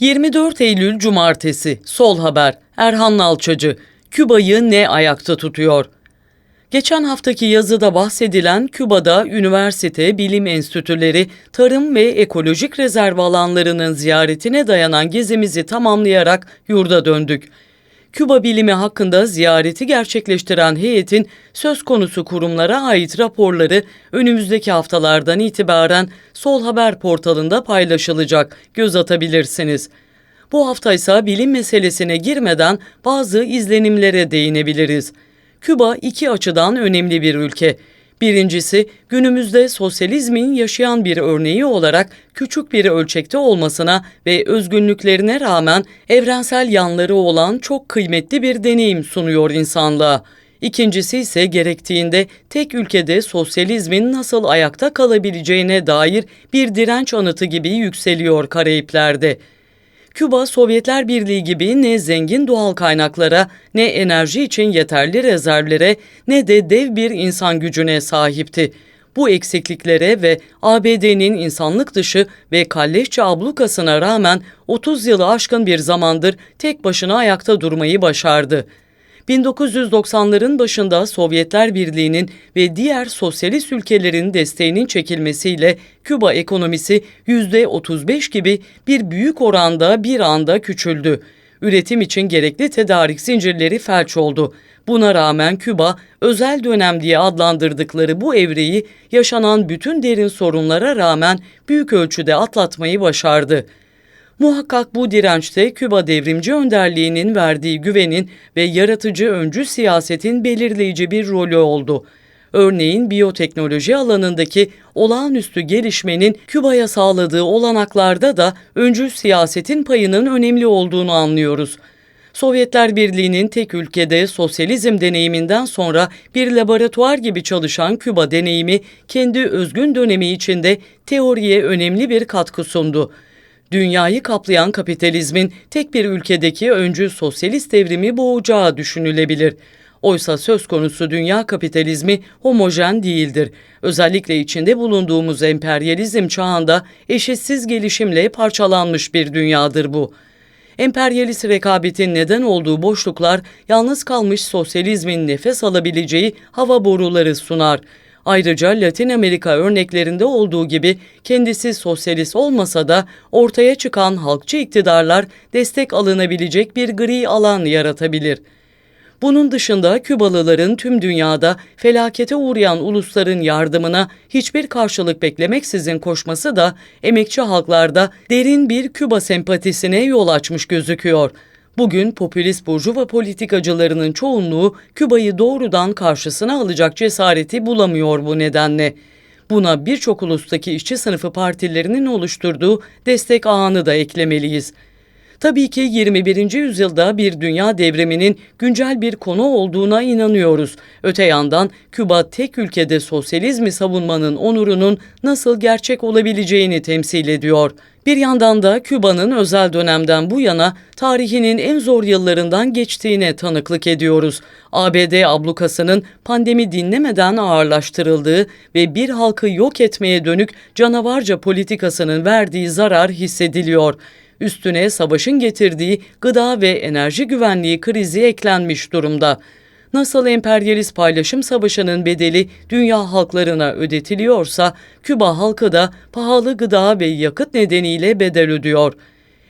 24 Eylül Cumartesi Sol Haber Erhan Nalçacı Küba'yı ne ayakta tutuyor? Geçen haftaki yazıda bahsedilen Küba'da üniversite, bilim enstitüleri, tarım ve ekolojik rezerv alanlarının ziyaretine dayanan gezimizi tamamlayarak yurda döndük. Küba bilimi hakkında ziyareti gerçekleştiren heyetin söz konusu kurumlara ait raporları önümüzdeki haftalardan itibaren Sol Haber portalında paylaşılacak. Göz atabilirsiniz. Bu hafta ise bilim meselesine girmeden bazı izlenimlere değinebiliriz. Küba iki açıdan önemli bir ülke. Birincisi günümüzde sosyalizmin yaşayan bir örneği olarak küçük bir ölçekte olmasına ve özgünlüklerine rağmen evrensel yanları olan çok kıymetli bir deneyim sunuyor insanlığa. İkincisi ise gerektiğinde tek ülkede sosyalizmin nasıl ayakta kalabileceğine dair bir direnç anıtı gibi yükseliyor Karayipler'de. Küba, Sovyetler Birliği gibi ne zengin doğal kaynaklara, ne enerji için yeterli rezervlere, ne de dev bir insan gücüne sahipti. Bu eksikliklere ve ABD'nin insanlık dışı ve kalleşçe ablukasına rağmen 30 yılı aşkın bir zamandır tek başına ayakta durmayı başardı. 1990'ların başında Sovyetler Birliği'nin ve diğer sosyalist ülkelerin desteğinin çekilmesiyle Küba ekonomisi %35 gibi bir büyük oranda bir anda küçüldü. Üretim için gerekli tedarik zincirleri felç oldu. Buna rağmen Küba özel dönem diye adlandırdıkları bu evreyi yaşanan bütün derin sorunlara rağmen büyük ölçüde atlatmayı başardı. Muhakkak bu dirençte Küba devrimci önderliğinin verdiği güvenin ve yaratıcı öncü siyasetin belirleyici bir rolü oldu. Örneğin biyoteknoloji alanındaki olağanüstü gelişmenin Küba'ya sağladığı olanaklarda da öncü siyasetin payının önemli olduğunu anlıyoruz. Sovyetler Birliği'nin tek ülkede sosyalizm deneyiminden sonra bir laboratuvar gibi çalışan Küba deneyimi kendi özgün dönemi içinde teoriye önemli bir katkı sundu dünyayı kaplayan kapitalizmin tek bir ülkedeki öncü sosyalist devrimi boğacağı düşünülebilir. Oysa söz konusu dünya kapitalizmi homojen değildir. Özellikle içinde bulunduğumuz emperyalizm çağında eşitsiz gelişimle parçalanmış bir dünyadır bu. Emperyalist rekabetin neden olduğu boşluklar yalnız kalmış sosyalizmin nefes alabileceği hava boruları sunar. Ayrıca Latin Amerika örneklerinde olduğu gibi kendisi sosyalist olmasa da ortaya çıkan halkçı iktidarlar destek alınabilecek bir gri alan yaratabilir. Bunun dışında Kübalıların tüm dünyada felakete uğrayan ulusların yardımına hiçbir karşılık beklemeksizin koşması da emekçi halklarda derin bir Küba sempatisine yol açmış gözüküyor. Bugün popülist burjuva politikacılarının çoğunluğu Küba'yı doğrudan karşısına alacak cesareti bulamıyor bu nedenle. Buna birçok ulustaki işçi sınıfı partilerinin oluşturduğu destek ağını da eklemeliyiz. Tabii ki 21. yüzyılda bir dünya devriminin güncel bir konu olduğuna inanıyoruz. Öte yandan Küba tek ülkede sosyalizmi savunmanın onurunun nasıl gerçek olabileceğini temsil ediyor. Bir yandan da Küba'nın özel dönemden bu yana tarihinin en zor yıllarından geçtiğine tanıklık ediyoruz. ABD ablukasının pandemi dinlemeden ağırlaştırıldığı ve bir halkı yok etmeye dönük canavarca politikasının verdiği zarar hissediliyor. Üstüne savaşın getirdiği gıda ve enerji güvenliği krizi eklenmiş durumda. Nasıl emperyalist paylaşım savaşının bedeli dünya halklarına ödetiliyorsa, Küba halkı da pahalı gıda ve yakıt nedeniyle bedel ödüyor.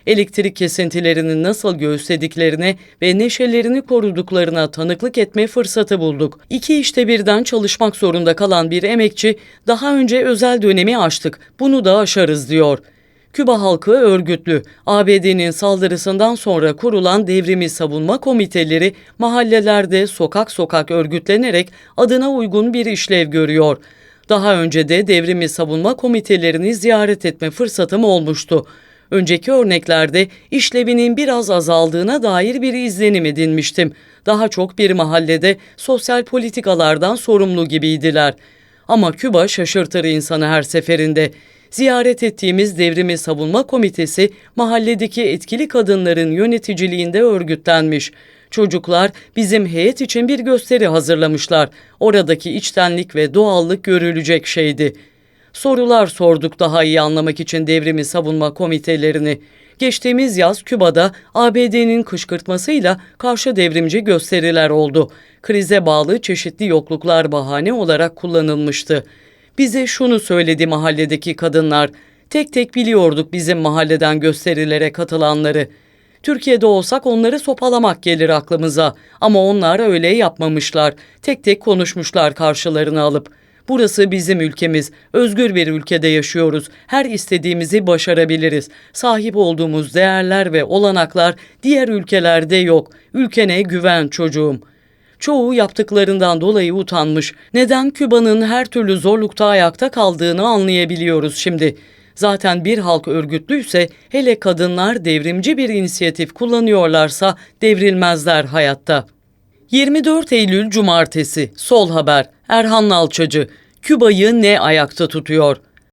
Elektrik kesintilerinin nasıl göğüslediklerine ve neşelerini koruduklarına tanıklık etme fırsatı bulduk. İki işte birden çalışmak zorunda kalan bir emekçi, daha önce özel dönemi aştık, bunu da aşarız diyor.'' Küba halkı örgütlü. ABD'nin saldırısından sonra kurulan devrimi savunma komiteleri mahallelerde sokak sokak örgütlenerek adına uygun bir işlev görüyor. Daha önce de devrimi savunma komitelerini ziyaret etme fırsatım olmuştu. Önceki örneklerde işlevinin biraz azaldığına dair bir izlenim edinmiştim. Daha çok bir mahallede sosyal politikalardan sorumlu gibiydiler. Ama Küba şaşırtır insanı her seferinde. Ziyaret ettiğimiz Devrimi Savunma Komitesi mahalledeki etkili kadınların yöneticiliğinde örgütlenmiş. Çocuklar bizim heyet için bir gösteri hazırlamışlar. Oradaki içtenlik ve doğallık görülecek şeydi. Sorular sorduk daha iyi anlamak için devrimi savunma komitelerini. Geçtiğimiz yaz Küba'da ABD'nin kışkırtmasıyla karşı devrimci gösteriler oldu. Krize bağlı çeşitli yokluklar bahane olarak kullanılmıştı. Bize şunu söyledi mahalledeki kadınlar. Tek tek biliyorduk bizim mahalleden gösterilere katılanları. Türkiye'de olsak onları sopalamak gelir aklımıza. Ama onlar öyle yapmamışlar. Tek tek konuşmuşlar karşılarına alıp. Burası bizim ülkemiz. Özgür bir ülkede yaşıyoruz. Her istediğimizi başarabiliriz. Sahip olduğumuz değerler ve olanaklar diğer ülkelerde yok. Ülkene güven çocuğum.'' Çoğu yaptıklarından dolayı utanmış. Neden Küba'nın her türlü zorlukta ayakta kaldığını anlayabiliyoruz şimdi. Zaten bir halk örgütlüyse hele kadınlar devrimci bir inisiyatif kullanıyorlarsa devrilmezler hayatta. 24 Eylül Cumartesi. Sol Haber. Erhan Nalçacı. Küba'yı ne ayakta tutuyor?